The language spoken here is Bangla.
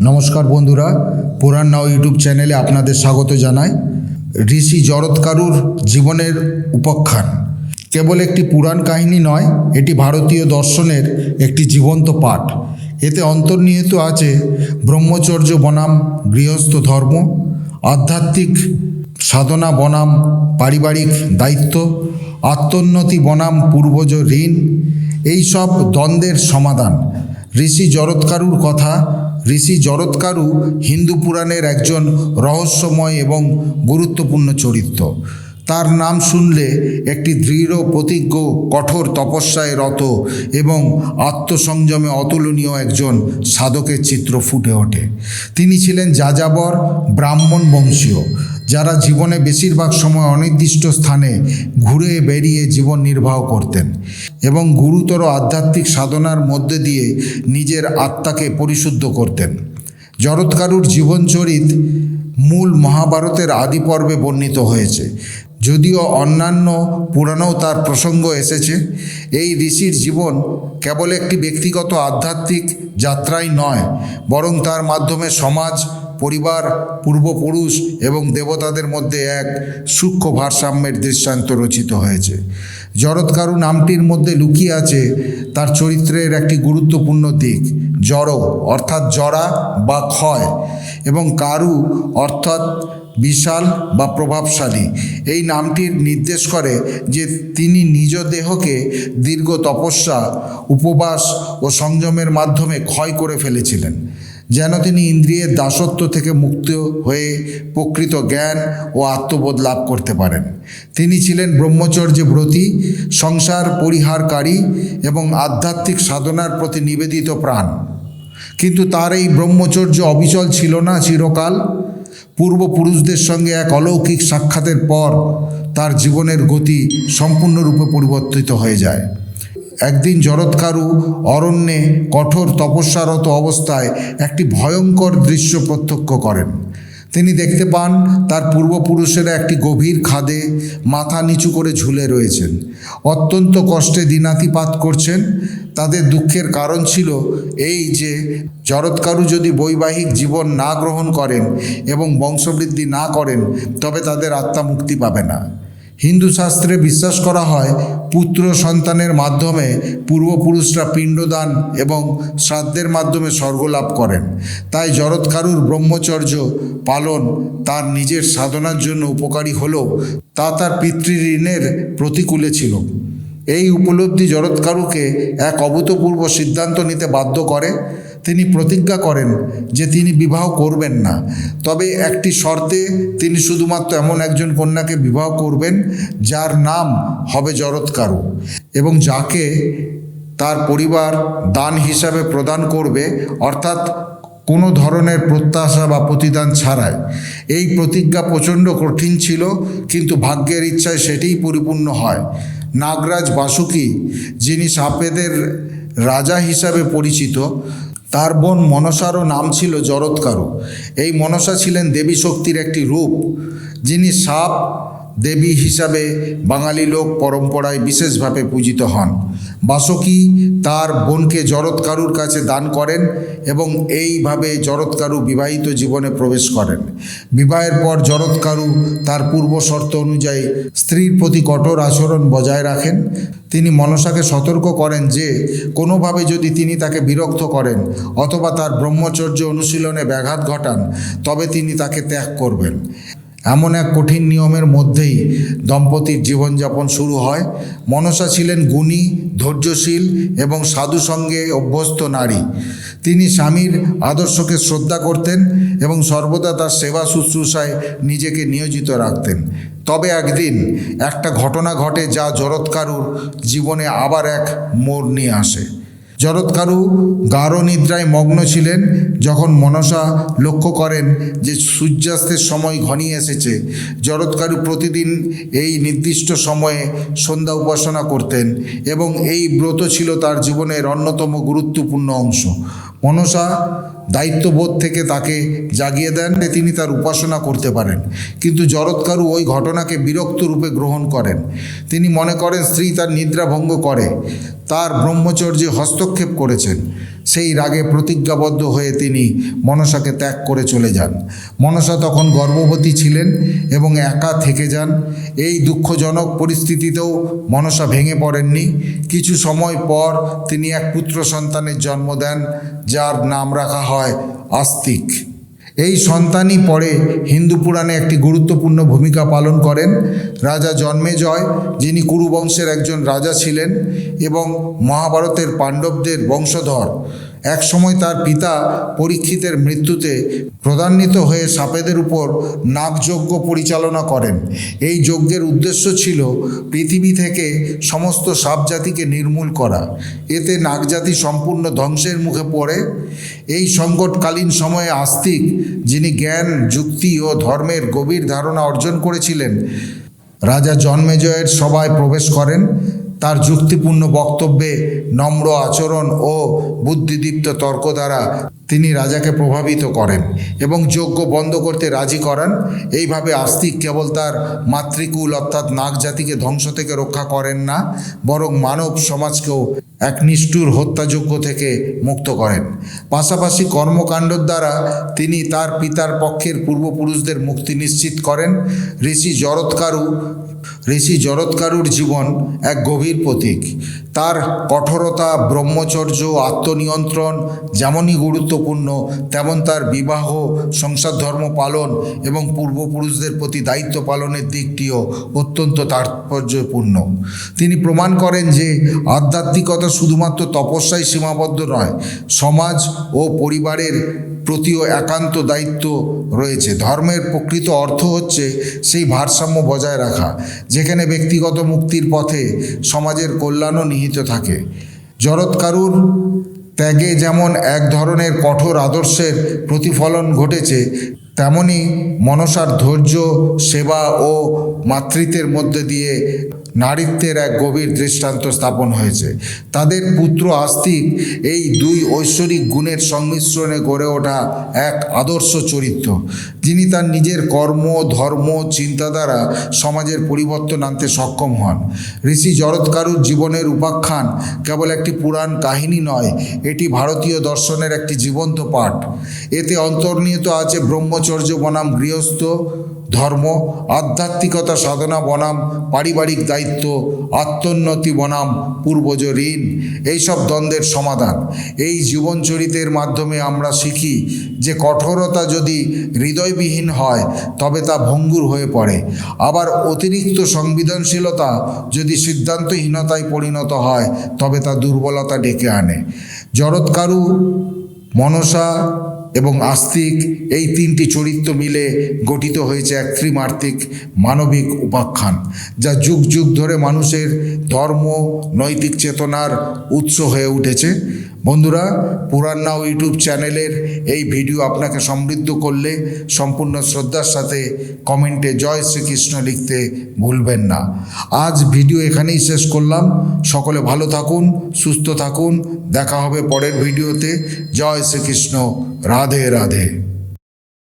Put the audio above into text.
নমস্কার বন্ধুরা, পুরাণ নাও ইউটিউব চ্যানেলে আপনাদের স্বাগত জানাই। ঋষি জরৎকারুর জীবনের উপাখ্যান। কেবল একটি পুরাণ কাহিনী নয়, এটি ভারতীয় দর্শনের একটি জীবন্ত পাঠ। এতে অন্তর্নিহিত আছে ব্রহ্মচর্য বনাম, গৃহস্থ ধর্ম, আধ্যাত্মিক সাধনা বনাম, পারিবারিক দায়িত্ব, আত্মোন্নতি বনাম, পূর্বজ ঋণ এই সব দ্বন্দ্বের সমাধান। ঋষি জরৎকারুর কথা ঋষি জরৎকারু হিন্দু পুরাণের একজন রহস্যময় এবং গুরুত্বপূর্ণ চরিত্র। তার নাম শুনলে একটি দৃঢ়, প্রতিজ্ঞ, কঠোর তপস্যায় রত এবং আত্মসংযমে অতুলনীয় একজন সাধকের চিত্র ফুটে ওঠে। তিনি ছিলেন যাযাবর ব্রাহ্মণ বংশীয়। যারা জীবনে বেশিরভাগ সময় অনির্দিষ্ট স্থানে ঘুরে বেরিয়ে জীবন নির্বাহ করতেন এবং গুরুতর আধ্যাত্মিক সাধনার মধ্যে দিয়ে নিজের আত্মাকে পরিশুদ্ধ করতেন। জরৎকারুর জীবনচরিত মূল মহাভারতের আদি পর্বে বর্ণিত হয়েছে। যদিও অন্যান্য পুরাণেও তার প্রসঙ্গ এসেছে, এই ঋষির জীবন কেবল একটি ব্যক্তিগত আধ্যাত্মিক যাত্রাই নয়, বরং তার মাধ্যমে সমাজ পরিবার, পূর্বপুরুষ এবং দেবতাদের মধ্যে এক সূক্ষ্ম ভারসাম্যের দৃষ্টান্ত রচিত হয়েছে। জরৎকারু নামটির মধ্যে লুকিয়ে আছে তার চরিত্রের একটি গুরুত্বপূর্ণ দিক, জড়, অর্থাৎ জড়া বা ক্ষয়, এবং কারু অর্থাৎ বিশাল বা প্রভাবশালী। এই নামটির নির্দেশ করে যে তিনি নিজ দেহকে দীর্ঘ তপস্যা, উপবাস ও সংযমের মাধ্যমে ক্ষয় করে ফেলেছিলেন। যেন তিনি ইন্দ্রিয়ের দাসত্ব থেকে মুক্ত হয়ে প্রকৃত জ্ঞান ও আত্মবোধ লাভ করতে পারেন। তিনি ছিলেন ব্রহ্মচর্যে ব্রতী, সংসার পরিহারকারী এবং আধ্যাত্মিক সাধনার প্রতি নিবেদিত প্রাণ। কিন্তু তার এই ব্রহ্মচর্য অবিচল ছিল না চিরকাল। পূর্বপুরুষদের সঙ্গে এক অলৌকিক সাক্ষাতের পর তার জীবনের গতি সম্পূর্ণরূপে পরিবর্তিত হয়ে যায়। একদিন জরৎকারু অরণ্যে কঠোর তপস্যারত অবস্থায় একটি ভয়ঙ্কর দৃশ্য প্রত্যক্ষ করেন। তিনি দেখতে পান, তার পূর্বপুরুষেরা একটি গভীর খাদে মাথা নিচু করে ঝুলে রয়েছেন। অত্যন্ত কষ্টে দিনাতিপাত করছেন। তাদের দুঃখের কারণ ছিল এই যে জরৎকারু যদি বৈবাহিক জীবন না গ্রহণ করেন এবং বংশবৃদ্ধি না করেন, তবে তাদের আত্মা মুক্তি পাবে না। হিন্দু শাস্ত্রে বিশ্বাস করা হয়, পুত্র সন্তানের মাধ্যমে পূর্বপুরুষরা পিণ্ডদান এবং শ্রাদ্ধের মাধ্যমে স্বর্গ লাভ করেন। তাই জরৎকারুর ব্রহ্মচর্য পালন তার নিজের সাধনার জন্য উপকারী হলেও তা তার পিতৃঋণের প্রতিকূলে ছিল। এই উপলব্ধি জরৎকারুকে এক অভূতপূর্ব সিদ্ধান্ত নিতে বাধ্য করে। তিনি প্রতিজ্ঞা করেন যে তিনি বিবাহ করবেন না। তবে একটি শর্তে তিনি শুধুমাত্র এমন একজন কন্যাকে বিবাহ করবেন যার নাম হবে জরৎকারু এবং যাকে তার পরিবার দান হিসাবে প্রদান করবে, অর্থাৎ কোনো ধরনের প্রত্যাশা বা প্রতিদান ছাড়াই। এই প্রতিজ্ঞা প্রচণ্ড কঠিন ছিল, কিন্তু ভাগ্যের ইচ্ছায় সেটিই পরিপূর্ণ হয়। নাগরাজ বাসুকি, যিনি সাপেদের রাজা হিসাবে পরিচিত তার বোন মনসারও নাম ছিল জরৎকারু। এই মনসা ছিলেন দেবী শক্তির একটি রূপ, যিনি সাপ দেবী হিসাবে বাঙালি লোক পরম্পরায় বিশেষভাবে পূজিত হন। বাসকি তার বোনকে জরৎকারুর কাছে দান করেন এবং এইভাবে জরৎকারু বিবাহিত জীবনে প্রবেশ করেন। বিবাহের পর জরৎকারু তার পূর্ব শর্ত অনুযায়ী স্ত্রীর প্রতি কঠোর আচরণ বজায় রাখেন। তিনি মনসাকে সতর্ক করেন যে, কোনোভাবে যদি তিনি তাকে বিরক্ত করেন অথবা তার ব্রহ্মচর্য অনুশীলনে ব্যাঘাত ঘটান, তবে তিনি তাকে ত্যাগ করবেন। এমন এক কঠিন নিয়মের মধ্যেই দম্পতির জীবনযাপন শুরু হয়। মনসা ছিলেন গুণী, ধৈর্যশীল এবং সাধু সঙ্গে অভ্যস্ত নারী। তিনি স্বামীর আদর্শকে শ্রদ্ধা করতেন এবং সর্বদা তার সেবা শুশ্রূষায় নিজেকে নিয়োজিত রাখতেন। তবে একদিন একটা ঘটনা ঘটে যা জরৎকারুর জীবনে আবার এক মোড় নিয়ে আসে। জরৎকারু গাঢ় নিদ্রায় মগ্ন ছিলেন যখন মনসা লক্ষ্য করেন যে সূর্যাস্তের সময় ঘনিয়ে এসেছে। জরৎকারু প্রতিদিন এই নির্দিষ্ট সময়ে সন্ধ্যা উপাসনা করতেন এবং এই ব্রত ছিল তার জীবনের অন্যতম গুরুত্বপূর্ণ অংশ। মনসা দায়িত্ববোধ থেকে তাকে জাগিয়ে দেন যে তিনি তার উপাসনা করতে পারেন। কিন্তু জরৎকারু ওই ঘটনাকে বিরক্ত রূপে গ্রহণ করেন। তিনি মনে করেন স্ত্রী তার নিদ্রা ভঙ্গ করে। তার ব্রহ্মচর্যে হস্তক্ষেপ করেছেন। সেই রাগে প্রতিজ্ঞাবদ্ধ হয়ে তিনি মনসাকে ত্যাগ করে চলে যান। মনসা তখন গর্ভবতী ছিলেন এবং একা থেকে যান। এই দুঃখজনক পরিস্থিতিতেও মনসা ভেঙে পড়েননি। কিছু সময় পর তিনি এক পুত্র সন্তানের জন্ম দেন, যার নাম রাখা হয় আস্তিক। এই সন্তানই পরে হিন্দু পুরাণে একটি গুরুত্বপূর্ণ ভূমিকা পালন করেন। রাজা জন্মে জয়, যিনি কুরুবংশের একজন রাজা ছিলেন এবং মহাভারতের পাণ্ডবদের বংশধর। একসময় তার পিতা পরীক্ষিতের মৃত্যুতে প্রধান্বিত হয়ে সাপেদের উপর নাগযজ্ঞ পরিচালনা করেন। এই যজ্ঞের উদ্দেশ্য ছিল পৃথিবী থেকে সমস্ত সাপ জাতিকে নির্মূল করা। এতে নাগজাতি সম্পূর্ণ ধ্বংসের মুখে পড়ে। এই সংকটকালীন সময়ে আস্তিক, যিনি জ্ঞান, যুক্তি ও ধর্মের গভীর ধারণা অর্জন করেছিলেন, রাজা জন্মেজয়ের সভায় প্রবেশ করেন। তার যুক্তিপূর্ণ বক্তব্যে নম্র আচরণ ও বুদ্ধিদীপ্ত তর্ক দ্বারা তিনি রাজাকে প্রভাবিত করেন এবং যজ্ঞ বন্ধ করতে রাজি করান। এইভাবে আস্তিক কেবল তার মাতৃকুল অর্থাৎ নাগ জাতিকে ধ্বংস থেকে রক্ষা করেন না, বরং মানব সমাজকেও এক নিষ্ঠুর হত্যাযজ্ঞ থেকে মুক্ত করেন। পাশাপাশি কর্মকাণ্ডর দ্বারা তিনি তার পিতার পক্ষের পূর্বপুরুষদের মুক্তি নিশ্চিত করেন। ঋষি জরৎকারু ঋষি জরৎকারুর জীবন এক গভীর প্রতীক। তার কঠোরতা, ব্রহ্মচর্য, আত্মনিয়ন্ত্রণ যেমনই গুরুত্বপূর্ণ, তেমন তার বিবাহ সংসার ধর্ম পালন এবং পূর্বপুরুষদের প্রতি দায়িত্ব পালনের দিকটিও অত্যন্ত তাৎপর্যপূর্ণ। তিনি প্রমাণ করেন যে আধ্যাত্মিকতা শুধুমাত্র তপস্যায় সীমাবদ্ধ নয়, সমাজ ও পরিবারের প্রতিও একান্ত দায়িত্ব রয়েছে। ধর্মের প্রকৃত অর্থ হচ্ছে সেই ভারসাম্য বজায় রাখা, যেখানে ব্যক্তিগত মুক্তির পথে সমাজের কল্যাণও নিহিত থাকে। জরৎকারুর ত্যাগে যেমন এক ধরনের কঠোর আদর্শের প্রতিফলন ঘটেছে, তেমনি মনসার ধৈর্য, সেবা ও মাতৃত্বের মধ্যে দিয়ে নারীত্বের এক গভীর দৃষ্টান্ত স্থাপন হয়েছে। তাদের পুত্র আস্তিক এই দুই ঐশ্বরিক গুণের সংমিশ্রণে গড়ে ওঠা এক আদর্শ চরিত্র। যিনি তার নিজের কর্ম, ধর্ম চিন্তা দ্বারা সমাজের পরিবর্তন আনতে সক্ষম হন। ঋষি জরৎকারুর জীবনের উপাখ্যান কেবল একটি পুরাণ কাহিনী নয়, এটি ভারতীয় দর্শনের একটি জীবন্ত পাঠ। এতে অন্তর্নিহিত আছে ব্রহ্মচর্য বনাম গৃহস্থ ধর্ম, আধ্যাত্মিকতা সাধনা বনাম, পারিবারিক দায়িত্ব, আত্মোন্নতি বনাম, পূর্বজ ঋণ, এইসব দ্বন্দ্বের সমাধান। এই জীবনচরিতের মাধ্যমে আমরা শিখি যে কঠোরতা যদি হৃদয়বিহীন হয়, তবে তা ভঙ্গুর হয়ে পড়ে। আবার অতিরিক্ত সংবেদনশীলতা যদি সিদ্ধান্তহীনতায় পরিণত হয়, তবে তা দুর্বলতা ডেকে আনে। জরৎকারু মনসা এবং আস্তিক, এই তিনটি চরিত্র মিলে গঠিত হয়েছে এক ত্রিমার্তিক মানবিক উপাখ্যান, যা যুগ যুগ ধরে মানুষের ধর্ম, নৈতিক চেতনার উৎস হয়ে উঠেছে। বন্ধুরা, পুরাণ নাও ইউটিউব চ্যানেলের এই ভিডিও আপনাকে সমৃদ্ধ করলে, সম্পূর্ণ শ্রদ্ধার সাথে কমেন্টে জয় শ্রীকৃষ্ণ লিখতে ভুলবেন না। আজ ভিডিও এখানেই শেষ করলাম। সকলে ভালো থাকুন, সুস্থ থাকুন। দেখা হবে পরের ভিডিওতে। জয় শ্রীকৃষ্ণ। রাধে রাধে।